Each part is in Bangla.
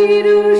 Sweet you.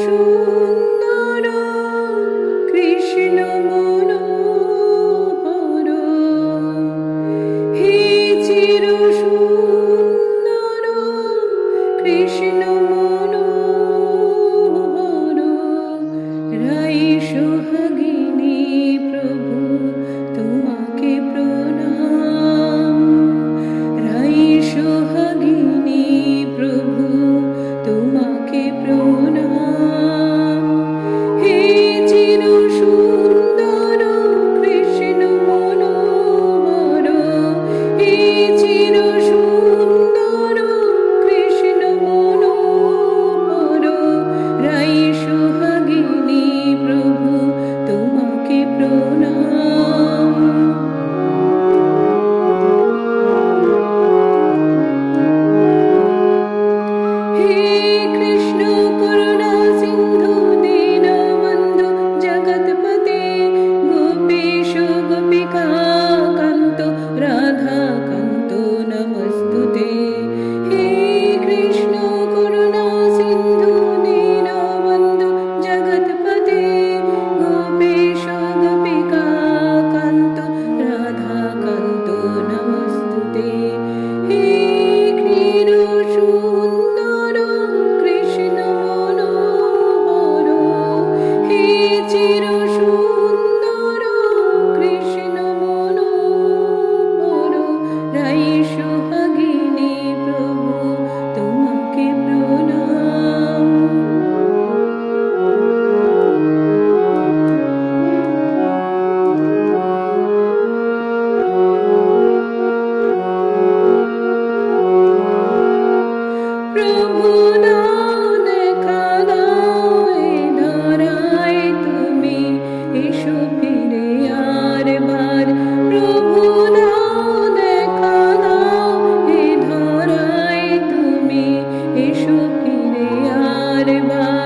Jesus.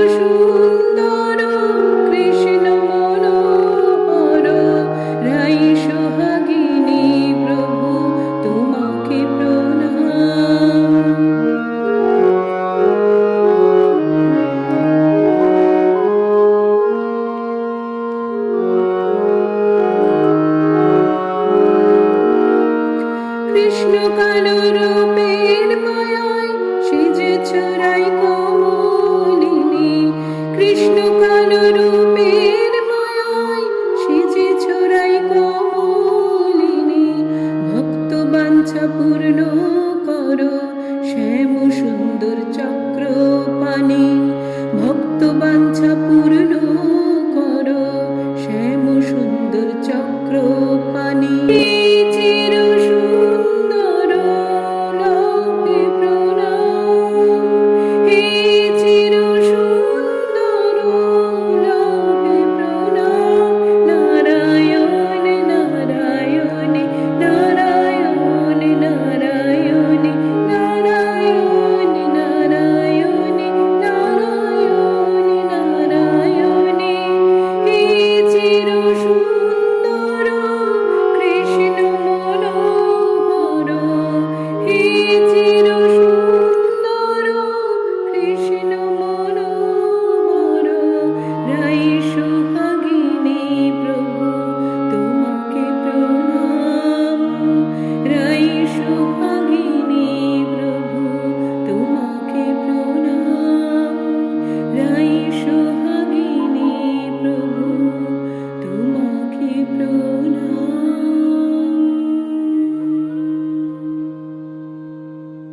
读书。ভক্ত বাঞ্ছা পূর্ণ করো শ্যাম সুন্দর চক্র পানি ভক্ত বাঞ্ছা পূর্ণ